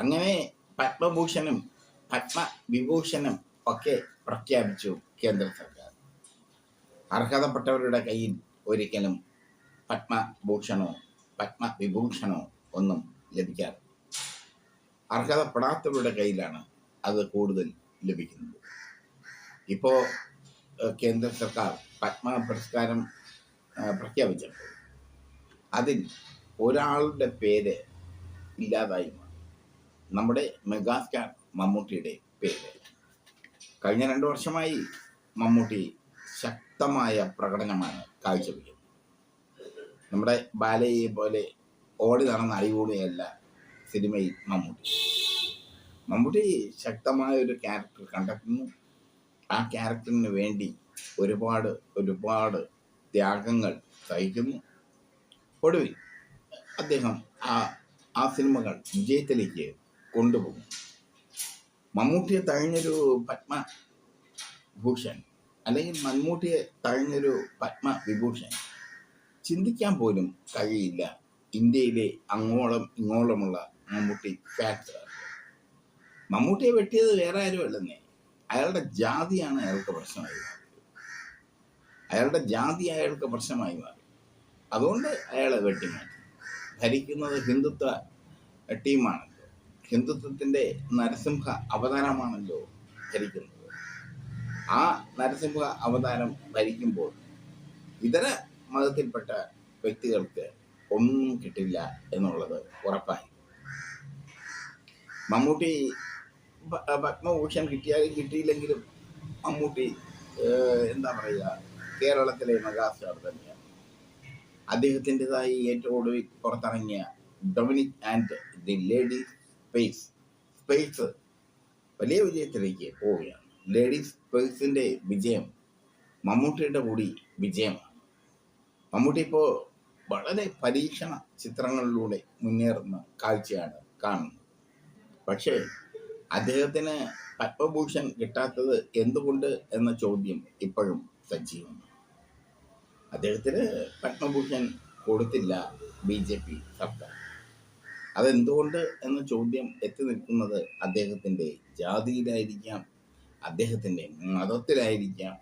അങ്ങനെ പത്മഭൂഷണും പത്മവിഭൂഷണും ഒക്കെ പ്രഖ്യാപിച്ചു കേന്ദ്ര സർക്കാർ. അർഹതപ്പെട്ടവരുടെ കയ്യിൽ ഒരിക്കലും പത്മഭൂഷണോ പത്മവിഭൂഷണോ ഒന്നും ലഭിക്കാറ് അർഹതപ്പെടാത്തവരുടെ കയ്യിലാണ് അത് കൂടുതൽ ലഭിക്കുന്നത്. ഇപ്പോൾ കേന്ദ്ര സർക്കാർ പത്മ പുരസ്കാരം പ്രഖ്യാപിച്ചപ്പോൾ അതിൽ ഒരാളുടെ പേര് ഇല്ലാതായി. മാറി നമ്മുടെ മെഗാ മെഗാസ്റ്റാർ മമ്മൂട്ടിയുടെ പേര്. കഴിഞ്ഞ രണ്ട് വർഷമായി മമ്മൂട്ടി ശക്തമായ പ്രകടനമാണ് കാഴ്ചവെക്കുന്നത്. നമ്മുടെ ബാലയെ പോലെ ഓടി നടന്ന അടികൂടിയല്ല സിനിമയിൽ മമ്മൂട്ടി. മമ്മൂട്ടി ശക്തമായ ഒരു ക്യാരക്ടർ കണ്ടെത്തുന്നു. ആ ക്യാരക്ടറിന് വേണ്ടി ഒരുപാട് ഒരുപാട് ത്യാഗങ്ങൾ സഹിക്കുന്നു. ഒടുവിൽ അദ്ദേഹം ആ ആ സിനിമകൾ വിജയത്തിലേക്ക് കൊണ്ടുപോകും. മമ്മൂട്ടിയെ തഴഞ്ഞൊരു പത്മഭൂഷൺ അല്ലെങ്കിൽ മമ്മൂട്ടിയെ തഴഞ്ഞൊരു പത്മവിഭൂഷൺ ചിന്തിക്കാൻ പോലും കഴിയില്ല ഇന്ത്യയിലെ അങ്ങോളം ഇങ്ങോളമുള്ള മമ്മൂട്ടി ഫാക്ടർ മമ്മൂട്ടിയെ വെട്ടിയത് വേറെ ആരും അല്ലെന്നേ. അയാളുടെ ജാതിയാണ് അയാൾക്ക് പ്രശ്നമായി അയാളുടെ ജാതി അയാൾക്ക് പ്രശ്നമായി മാറി. അതുകൊണ്ട് അയാളെ വെട്ടിമാറ്റി. ഭരിക്കുന്നത് ഹിന്ദുത്വ ടീമാണല്ലോ ഹിന്ദുത്വത്തിന്റെ നരസിംഹ അവതാരമാണല്ലോ ധരിക്കുന്നത്. ആ നരസിംഹ അവതാരം ഭരിക്കുമ്പോൾ ഇതര മതത്തിൽപ്പെട്ട വ്യക്തികൾക്ക് ഒന്നും കിട്ടില്ല എന്നുള്ളത് ഉറപ്പായി. മമ്മൂട്ടി പത്മഭൂഷൺ കിട്ടിയാലും കിട്ടിയില്ലെങ്കിലും മമ്മൂട്ടി എന്താ പറയുക കേരളത്തിലെ മെഗാസ്റ്റാർ തന്നെയാണ് അദ്ദേഹത്തിന്റെതായി ഏറ്റവും ഒടുവിൽ പുറത്തിറങ്ങിയ Dominic and the lady space space വലിയ വിജയത്തിലേക്ക് പോവുകയാണ്. ലേഡി സ്പേസിന്റെ വിജയം മമ്മൂട്ടിയുടെ കൂടി വിജയമാണ്. മമ്മൂട്ടി ഇപ്പോൾ വളരെ പരീക്ഷണ ചിത്രങ്ങളിലൂടെ മുന്നേറുന്ന കാഴ്ചയാണ് കാണുന്നത്. പക്ഷേ അദ്ദേഹത്തിന് പത്മഭൂഷൺ കിട്ടാത്തത് എന്തുകൊണ്ട് എന്ന ചോദ്യം ഇപ്പോഴും സജീവമാണ്. അദ്ദേഹത്തിന് പത്മഭൂഷൺ കൊടുത്തില്ല ബി ജെ പി സർക്കാർ. അതെന്തുകൊണ്ട് എന്ന ചോദ്യം എത്തി നിൽക്കുന്നത് അദ്ദേഹത്തിന്റെ ജാതിയിലായിരിക്കാം അദ്ദേഹത്തിന്റെ മതത്തിലായിരിക്കാം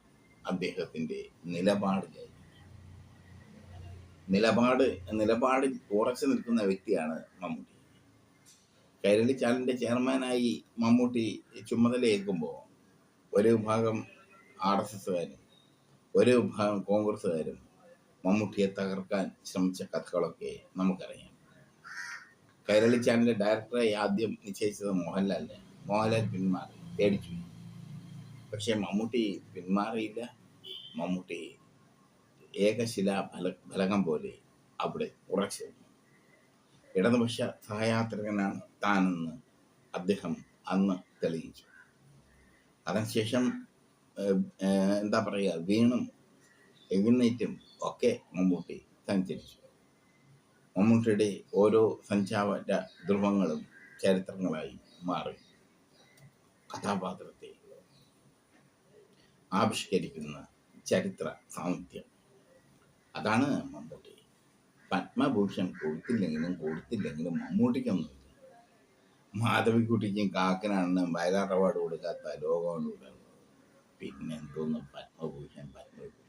അദ്ദേഹത്തിന്റെ നിലപാടിലായിരിക്കാം. നിലപാട് നിലപാടിൽ ഉറച്ചു നിൽക്കുന്ന വ്യക്തിയാണ് മമ്മൂട്ടി. കൈരളി ചാനലിന്റെ ചെയർമാനായി മമ്മൂട്ടി ചുമതലയേൽക്കുമ്പോൾ ഒരു വിഭാഗം ആർ എസ് എസുകാരും ഒരു വിഭാഗം കോൺഗ്രസ്സുകാരും മമ്മൂട്ടിയെ തകർക്കാൻ ശ്രമിച്ച കഥകളൊക്കെ നമുക്കറിയാം. കൈരളി ചാനലിലെ ഡയറക്ടറായി ആദ്യം നിശ്ചയിച്ചത് മോഹൻലാലിനെ. മോഹൻലാൽ പിന്മാറി പേടിച്ചു. പക്ഷെ മമ്മൂട്ടി പിന്മാറിയില്ല. മമ്മൂട്ടി ഏകശില ഫല ഫലകം പോലെ അവിടെ ഉറച്ചു. ഇടതുപക്ഷ സഹയാത്രികനാണ് താനെന്ന് അദ്ദേഹം അന്ന് തെളിയിച്ചു. അതിനുശേഷം എന്താ പറയുക വീണും എഴുന്നേറ്റും ഒക്കെ മമ്മൂട്ടി സഞ്ചരിച്ചു. മമ്മൂട്ടിയുടെ ഓരോ സഞ്ചാര ധ്രുവങ്ങളും ചരിത്രങ്ങളായി മാറി. കഥാപാത്രത്തെ ആവിഷ്കരിക്കുന്ന ചരിത്ര സാമിത്യം അതാണ് മമ്മൂട്ടി. പത്മഭൂഷൺ കൊടുത്തില്ലെങ്കിലും കൊടുത്തില്ലെങ്കിലും മമ്മൂട്ടിക്കൊന്നും മാധവിക്കുട്ടിക്കും കാക്കനാണ് വയലാർ അവാർഡ് കൊടുക്കാത്ത ലോകമുണ്ട് പത്മഭൂഷൺ പത്മഭൂഷൺ